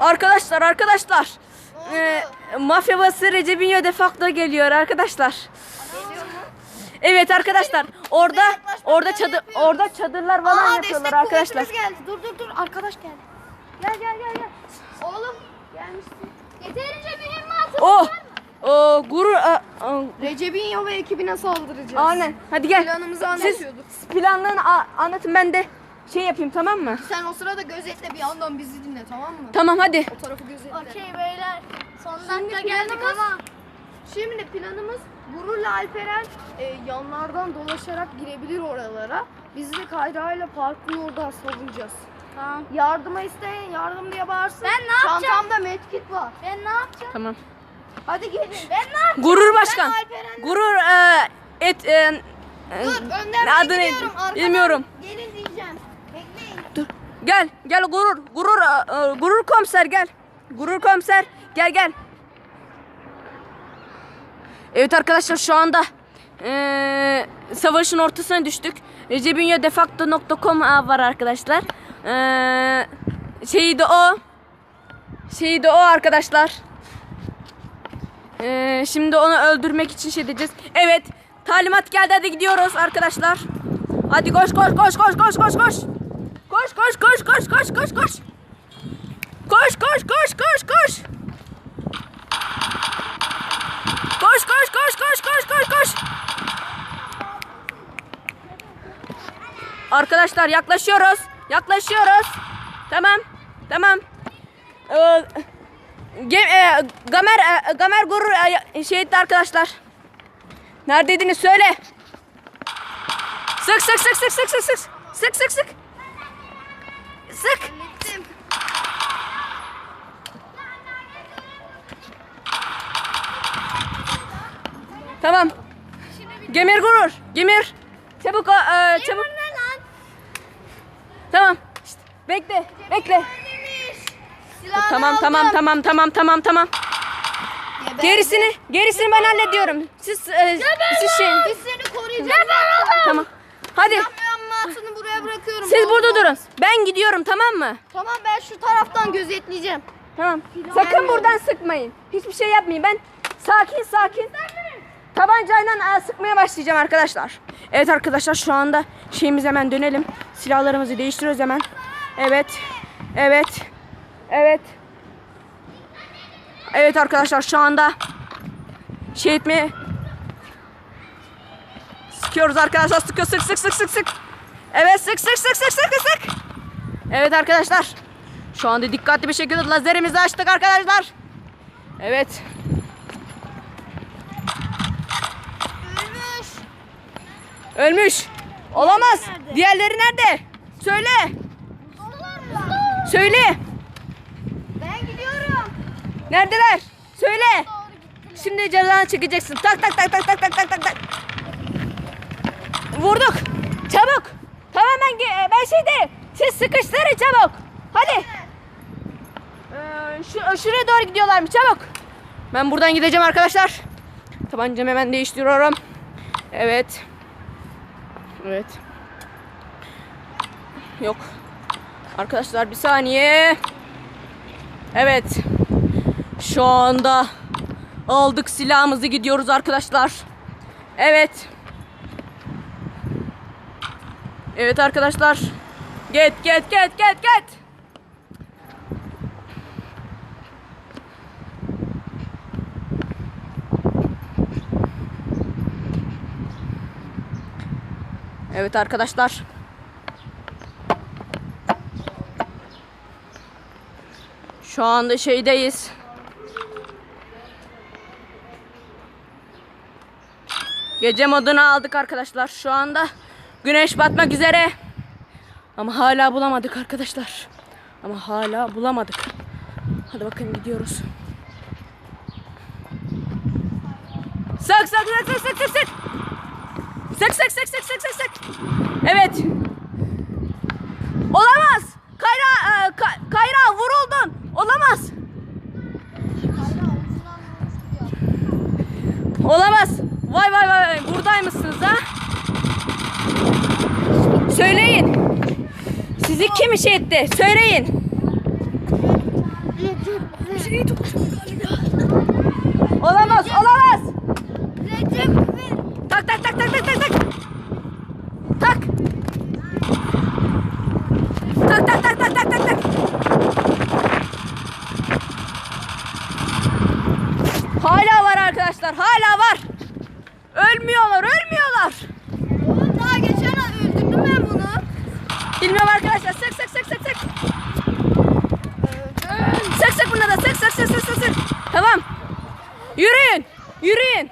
Arkadaşlar arkadaşlar. Ee, mafya bası Recepinho de facto geliyor arkadaşlar. Evet arkadaşlar. Orada orada çadır orada çadırlar falan yapıyorlar arkadaşlar. geldi. Dur dur dur arkadaş geldi. Gel gel gel gel. Oğlum gelmişsin. Yeterince mühimmatı Oh. O gurur a- a- Recepinho ve ekibine saldıracağız. Aynen. Hadi gel. Planımızı Siz anlatıyorduk. planlarını anlatın ben de şey yapayım tamam mı? Sen o sırada gözetle bir yandan bizi dinle tamam mı? Tamam hadi. O tarafı gözetle. Okey beyler. Son Şimdi dakika geldik planımız- ama. Şimdi planımız Gurur'la Alperen e, yanlardan dolaşarak girebilir oralara. Biz de Kayra ile parkın oradan savunacağız. Tamam. Yardıma isteyen yardım diye bağırsın. Ben ne yapacağım? Çantamda medkit var. Ben ne yapacağım? Tamam. Hadi gelin. Ben ne yapacağım? Gurur başkan. Ben Alperen'le- Gurur e, et e, e, Dur adı ben neydi? gidiyorum. Arkadan Bilmiyorum. Gelin diyeceğim. Bekleyin. Dur. Gel gel gurur gurur e, e, gurur komiser gel. Gurur komiser gel gel. Evet arkadaşlar şu anda e, savaşın ortasına düştük. Recepinho.defacto.com var arkadaşlar. E, şeyi de o. Şeyi de o arkadaşlar. E, şimdi onu öldürmek için şey diyeceğiz. Evet talimat geldi hadi gidiyoruz arkadaşlar. Hadi koş koş koş koş koş koş koş. Koş koş koş koş koş koş koş. Koş koş koş koş koş. Koş koş koş koş koş koş koş. Arkadaşlar yaklaşıyoruz. Yaklaşıyoruz. Tamam. Tamam. Ee, e, Gamer e, Gamer gurur e, şey etti arkadaşlar. Neredeydiniz söyle. Sık sık sık sık sık sık sık. Sık sık sık. Sık. Hallettim. Tamam. Gemir gurur. Gemir. Çabuk e, çabuk. Lan? Tamam. Şşt, bekle. Bekle. Silahını Tamam aldım. tamam tamam tamam tamam tamam. Geber. Gerisini gerisini ben hallediyorum. Siz e, siz şey. Biz seni koruyacağız. Tamam. Hadi. Mühimmatını buraya bırakıyorum. Siz burada durun. Ben gidiyorum tamam mı? Tamam ben şu taraftan gözetleyeceğim. Tamam. Sakın buradan sıkmayın. Hiçbir şey yapmayın. Ben sakin sakin tabancayla sıkmaya başlayacağım arkadaşlar. Evet arkadaşlar şu anda şeyimiz hemen dönelim. Silahlarımızı değiştiriyoruz hemen. Evet. Evet. Evet. Evet arkadaşlar şu anda şey etmeye sıkıyoruz arkadaşlar. Sıkıyor sık sık sık sık sık. Evet sık sık sık sık sık sık. Evet arkadaşlar. Şu anda dikkatli bir şekilde lazerimizi açtık arkadaşlar. Evet. Ölmüş. Ölmüş. Olamaz. Nerede? Diğerleri nerede? Söyle. Söyle. Ben gidiyorum. Neredeler? Söyle. Şimdi cezanı çekeceksin. Tak tak tak tak tak tak tak tak. Vurduk. Çabuk. Tamam ben ben şeyde. Siz sıkıştırın çabuk. Hadi. Ee, şu, şuraya doğru gidiyorlarmış çabuk. Ben buradan gideceğim arkadaşlar. Tabancamı hemen değiştiriyorum. Evet. Evet. Yok. Arkadaşlar bir saniye. Evet. Şu anda aldık silahımızı gidiyoruz arkadaşlar. Evet. Evet arkadaşlar. Get get get get get. Evet arkadaşlar. Şu anda şeydeyiz. Gece modunu aldık arkadaşlar. Şu anda güneş batmak üzere. Ama hala bulamadık arkadaşlar. Ama hala bulamadık. Hadi bakın gidiyoruz. Sık sık sık sık sık sık sık. Sık sık sık sık sık sık sık. Evet. Olamaz. Kayra, e, Ka- Kayra vuruldun. Olamaz. Olamaz. Vay vay vay. Buradaymışsınız Söyleyin. Siz Sizi kim işe etti? Söyleyin. Olamaz, olamaz. Tak tak tak tak tak tak. Tak. Tak tak tak tak tak tak tak. Hala var arkadaşlar, hala var. Ölmüyorlar, ölmüyorlar. Oğlum daha geçen ay öldürdüm ben bunu. Bilmiyorum arkadaşlar, sık sık sık sık sık. Sık sık buna da sık sık sık. Tamam. Yürüyün, yürüyün.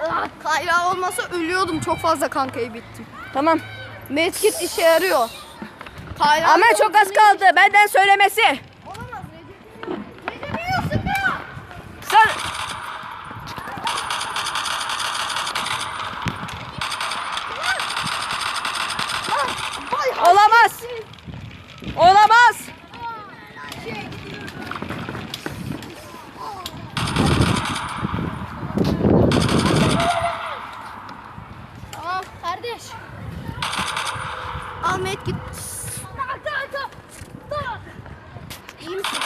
Ah, Kayra olmasa ölüyordum. Çok fazla kan kaybettim. Tamam. Medkit işe yarıyor. Kayra Ama çok az kaldı. Benden söylemesi. Olamaz Recep. Recep yiyor sıkıyor. Sen... Vay Olamaz. Olamaz. Tamam kardeş. Al medkit. Tak tak tak. Tak. İyi misin?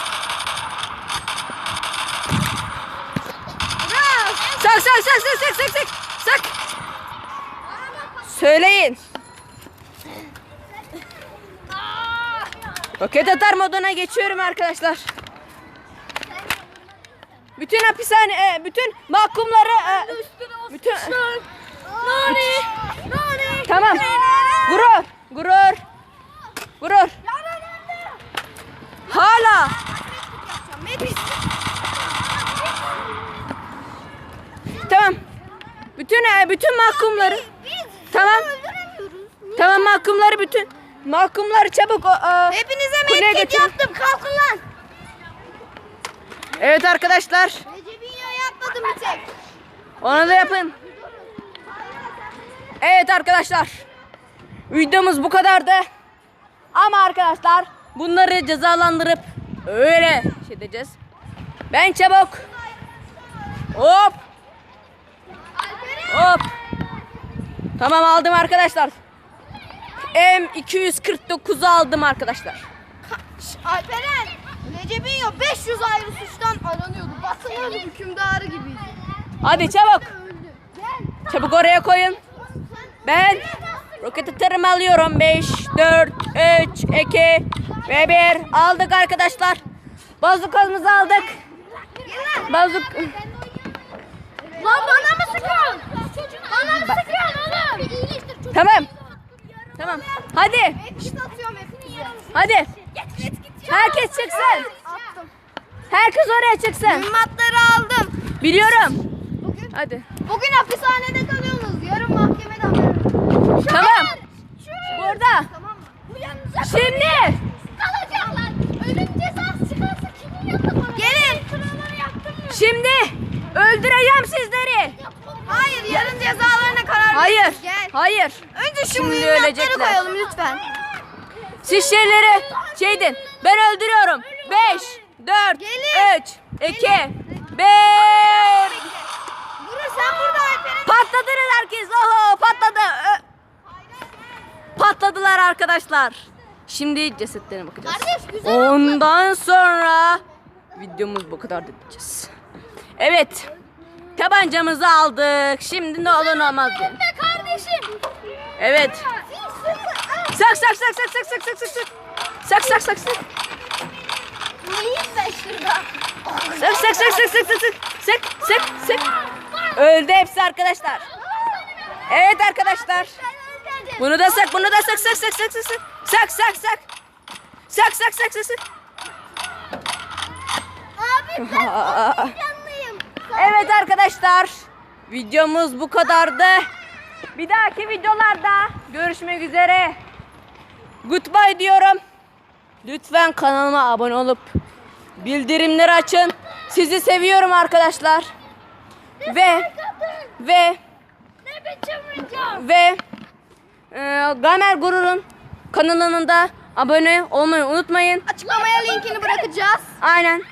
Sak sak sak sak sak sak sak. Sak. Söyleyin. Roket atar moduna geçiyorum arkadaşlar. Bütün hapishane, e, bütün mahkumları, e, bütün... Nani. Nani. Tamam. Gurur, gurur, gurur. Hala. Tamam. Bütün e, bütün mahkumları. Tamam. Tamam mahkumları bütün. Mahkumları çabuk o, e, Hepinize kuleye yaptım. Kalkın lan. Evet arkadaşlar. Recep'in ya yapmadım bir tek. Onu da yapın. Evet arkadaşlar. Videomuz bu kadardı. Ama arkadaşlar bunları cezalandırıp öyle şey edeceğiz. Ben çabuk. Hop. Hop. Tamam aldım arkadaşlar. M249'u aldım arkadaşlar. Alperen. Recep'in ya 500 ayrı suçtan aranıyordu. Basın hükümdarı gibiydi. Hadi çabuk. Çabuk oraya koyun. Ben roket atarımı alıyorum. 5, 4, 3, 2 ve 1. Aldık arkadaşlar. Bazukamızı aldık. Bazuk... Lan bana mı sıkıyorsun? Bana mı sıkıyorsun oğlum? Tamam. Tamam. Hadi. Medkit atıyorum hepinize. Hadi. Herkes çıksın. Attım. Herkes oraya çıksın. Mühimmatları aldım. Biliyorum. Bugün Hadi. bugün hapishanede kalıyorsunuz. Yarın mahkemede haber. Tamam. Burada. Tamam mı? Bu yanınıza Şimdi. kalacaklar. Ölüm cezası çıkarsa kimin yanında bana? Gelin. Sıraları yaptın mı? Şimdi öldüreceğim sizleri. Hayır yarın cezalarına karar Hayır. veririz. Gel. Hayır. Önce şu Şimdi mühimmatları ölecekler. koyalım lütfen. Siz şeyleri şeydin. Ben öldürüyorum. 5, 4, Gelin. 3, 2, 1. Dur sen burada. Patladınız herkes. Oho patladı. Ö- Patladılar arkadaşlar. Şimdi cesetlerine bakacağız. Kardeş, güzel Ondan sonra videomuz bu kadar diyeceğiz. Evet. Tabancamızı aldık. Şimdi ne olur ne olmaz. Be kardeşim. Evet. Sak sak sak sak sak sak sak sak sak. Sak sak sak sak. Neyiz be şurada? Sık sık sık sık sık sık sık sık sık. Öldü hepsi arkadaşlar. Evet arkadaşlar. Bunu da sak, bunu da sak sak sak sak sak sak. Sak sak sak. Sak sak sak sak sak. Abi ben. Evet arkadaşlar. Videomuz bu kadardı. Bir dahaki videolarda görüşmek üzere. Goodbye diyorum. Lütfen kanalıma abone olup bildirimleri açın. Sizi seviyorum arkadaşlar. Ve ve Ne biçim ricam? ve e, Gamer Gurur'un kanalının da abone olmayı unutmayın. Açıklamaya linkini bırakacağız. Aynen.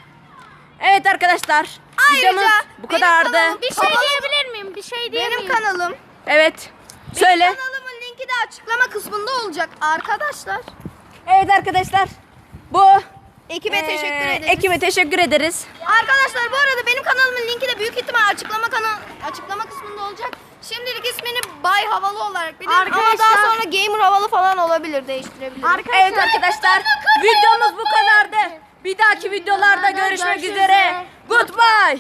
Evet arkadaşlar. Ayrıca videomuz bu benim kadardı. Bir şey diyebilir miyim? Bir şey diyebilir Benim miyim? kanalım. Evet. Söyle. Kanalımın linki de açıklama kısmında olacak arkadaşlar. Evet arkadaşlar. Bu Ekibe eee, teşekkür ederiz. Ekibe teşekkür ederiz. Arkadaşlar bu arada benim kanalımın linki de büyük ihtimal açıklama kanal açıklama kısmında olacak. Şimdilik ismini Bay Havalı olarak bilin ama Arkadaşlar- daha sonra Gamer Havalı falan olabilir, değiştirebilir. Evet arkadaşlar. Videomuz bu kadardı. Bir dahaki videolarda görüşmek üzere. Goodbye.